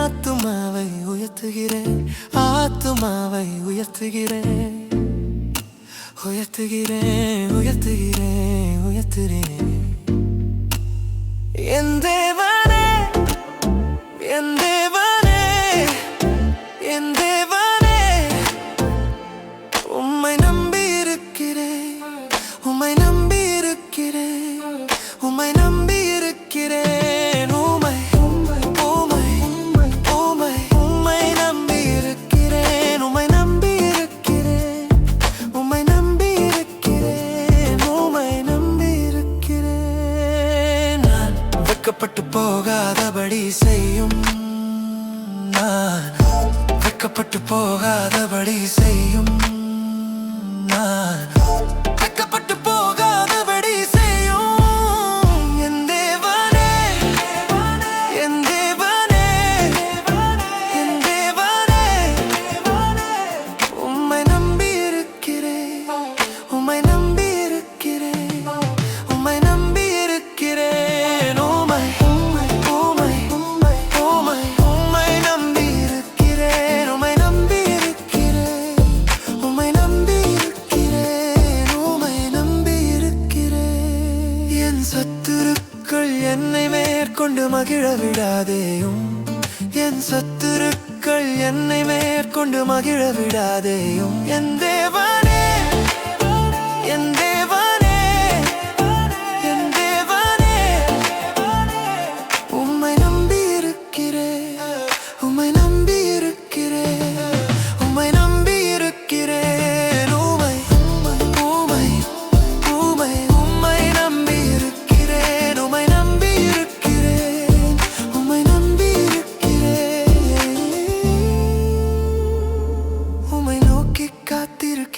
ஆத்துமாவை உயர்த்துகிறேன். ஆத்துமாவை உயர்த்துகிறேன் உயர்த்துகிறேன் உயர்த்துகிறேன். வெட்கப்பட்டு போகாதபடி செய்யும் நான். வெட்கப்பட்டு போகாதபடி செய்யும் சத்துருக்கள் என்னை மேற்கொண்டு மகிழ விடாதேயும் என் சத்துருக்கள் என்னை மேற்கொண்டு மகிழ விடாதேயும் என் தேவனே என் தேவ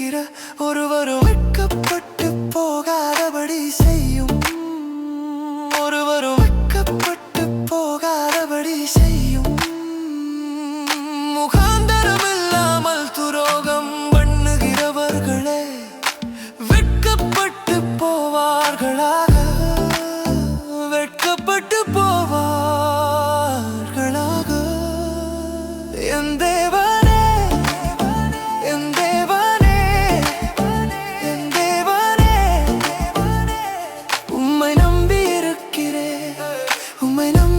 இருக்கிற ஒருவர் வெட்கப்பட்ட When I'm